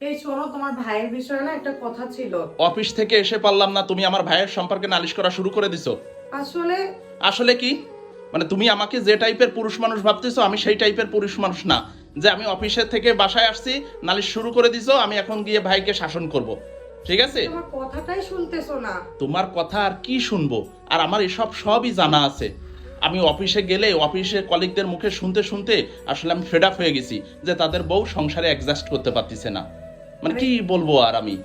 এই শোনো তোমার ভাইয়ের বিষয়ে না একটা কথা ছিল। অফিস থেকে এসে পারলাম না তুমি আমার ভাইয়ের সম্পর্কে নালিশ করা শুরু করে দিছো। আসলে আসলে কি? মানে তুমি আমাকে যে টাইপের পুরুষ মানুষ ভাবতেছো আমি সেই টাইপের পুরুষ মানুষ না। যে আমি অফিসের থেকে বাসায় আসছি নালিশ শুরু করে দিছো আমি এখন গিয়ে ভাইকে শাসন করব। ঠিক আছে? তোমার কথাটাই শুনতেছো না। তোমার কথা আর কি শুনব? আর আমার এসব সবই জানা আছে। আমি অফিসে গেলে অফিসের কলিগদের মুখে শুনতে শুনতে আসলে আমি ফেড হয়ে গেছি যে তাদের বউ সংসারে অ্যাডজাস্ট করতে পারতেছে না। মানে কি বলব আর আমি?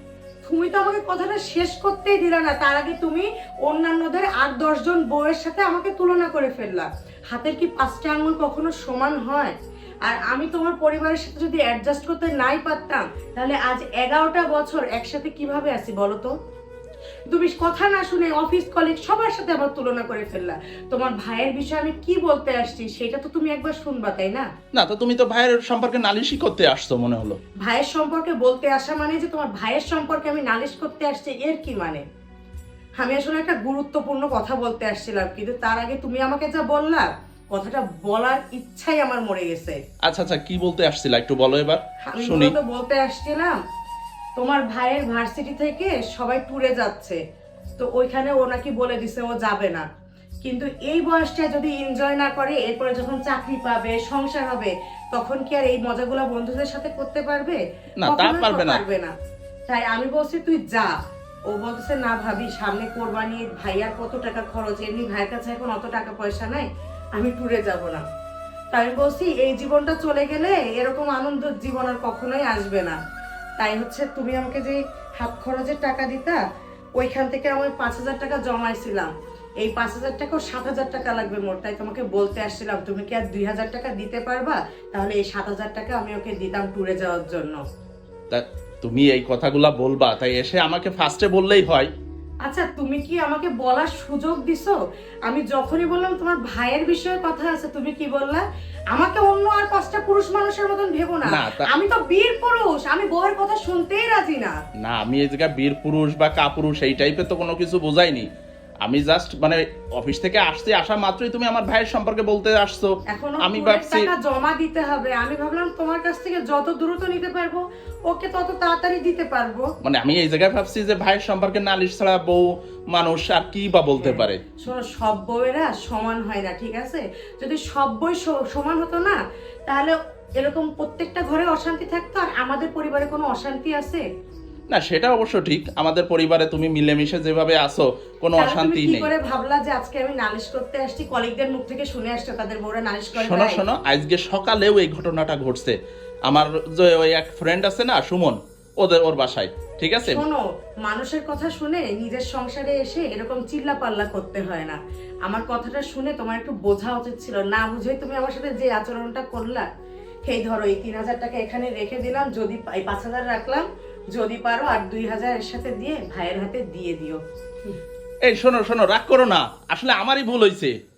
তুমি তো আমাকে কথাটা শেষ করতেই দিলে না। তার আগে তুমি অন্যান্যদের আট দশজন বউয়ের সাথে আমাকে তুলনা করে ফেললা। হাতের কি পাঁচটা আঙুল কখনো সমান হয়? আর আমি তোমার পরিবারের সাথে যদি অ্যাডজাস্ট করতে নাই পারতাম, তাহলে আজ এগারোটা বছর একসাথে কীভাবে আছি বলো তো? তুমি কথা না শুনে অফিস কলেজ সবার সাথে আবার তুলনা করে ফেললা। তোমার ভাইয়ের বিষয়ে আমি কি বলতে আসছি সেটা তো তুমি একবার শুনবা তাই না? না তো তুমি তো ভাইয়ের সম্পর্কে নালিশই করতে আসছো মনে হলো। ভাইয়ের সম্পর্কে বলতে আসা মানে যে তোমার ভাইয়ের সম্পর্কে আমি নালিশ করতে আসছি এর কি মানে? আমি আসলে একটা গুরুত্বপূর্ণ কথা বলতে আসছিলাম কিন্তু তার আগে তুমি আমাকে যা বললা কথাটা বলার ইচ্ছাই আমার মরে গেছে। আচ্ছা আচ্ছা কি বলতে আসছিলা একটু বলো এবার? শুনি। মূলত বলতে আসছিলাম তোমার ভাইয়ের ভার্সিটি থেকে সবাই ট্যুরে যাচ্ছে। তো ওইখানে ও নাকি বলে দিছে ও যাবে না। কিন্তু এই বয়সটা যদি এনজয় না করে এরপরে যখন চাকরি পাবে সংসার হবে তখন কি আর এই মজাগুলো বন্ধুদের সাথে করতে পারবে? না, তা পারবে না। পারবে না। তাই আমি বলছি তুই যা। ও বলতেছে না ভাবি সামনে কোরবানি ভাইয়ার কত টাকা খরচ এমনি ভাইয়ের কাছে এখন অত টাকা পয়সা নাই আমি ট্যুরে যাব না। তাই আমি বলছি এই জীবনটা চলে গেলে এরকম আনন্দ জীবন আর কখনোই আসবে না। তাই হচ্ছে তুমি আমাকে যে হাত খরচের টাকা দিতা, ওইখান থেকে আমি পাঁচ হাজার টাকা জমাইছিলাম। এই পাঁচ হাজার টাকাও সাত হাজার টাকা লাগবে মোট, তাই তোমাকে বলতে আসছিলাম, তুমি কি আর দুই হাজার টাকা দিতে পারবা? তাহলে এই সাত হাজার টাকা আমি ওকে দিতাম ট্যুরে যাওয়ার জন্য। তা তুমি এই কথাগুলা বলবা, তাই এসে আমাকে ফার্স্টে বললেই হয়। আচ্ছা তুমি কি আমাকে বলার সুযোগ দিছো? আমি যখনই বললাম তোমার ভাইয়ের বিষয়ে কথা আছে তুমি কি বললা? আমাকে অন্য আর পাঁচটা পুরুষ মানুষের মতন ভেবো না। আমি তো বীর পুরুষ আমি বউয়ের কথা শুনতেই রাজি না। না আমি এই জায়গায় বীর পুরুষ বা কাপুরুষ এই টাইপের তো কোনো কিছু বোঝাইনি। আমি জাস্ট মানে অফিস থেকে আসছি আসা মাত্রই তুমি আমার ভাইয়ের সম্পর্কে বলতে আসছো। আমি ভাবছি জমা দিতে হবে। আমি ভাবলাম তোমার কাছ থেকে যত দ্রুত নিতে পারব ওকে তত তাড়াতাড়ি দিতে পারব। মানে আমি এই জায়গায় ভাবছি যে ভাইয়ের সম্পর্কে নালিশ ছাড়া বউ মানুষ আর কি বা বলতে পারে? শোনো সব বউয়েরা সমান হয় না ঠিক আছে? যদি সব বই সমান হতো না তাহলে এরকম প্রত্যেকটা ঘরে অশান্তি থাকতো আর আমাদের পরিবারে কোনো অশান্তি আছে? না সেটা অবশ্য ঠিক। আমাদের পরিবারে তুমি মিলেমিশে যেভাবে আসো কোনো অশান্তি নেই। করে ভাবলা যে আজকে আমি নালিশ করতে আসছি? কলিগদের মুখ থেকে শুনে আসছে তাদের বউরা নালিশ করে শোনো শোনো আজকে সকালেও এই ঘটনাটা ঘটছে। আমার যে ওই এক ফ্রেন্ড আছে না সুমন ওদের ওর বাসায় ঠিক আছে? শোনো মানুষের কথা শুনে নিজের সংসারে এসে এরকম চিল্লা পাল্লা করতে হয় না। আমার কথাটা শুনে তোমার একটু বোঝা উচিত ছিল। না বুঝে তুমি আমার সাথে যে আচরণটা করলা। এই ধরো এই তিন হাজার টাকা এখানে রেখে দিলাম যদি পাঁচ হাজার রাখলাম যদি পারো আর দুই হাজার এর সাথে দিয়ে ভাইয়ের হাতে দিয়ে দিও। এই শোনো শোনো, রাগ করো না। আসলে আমারই ভুল হয়েছে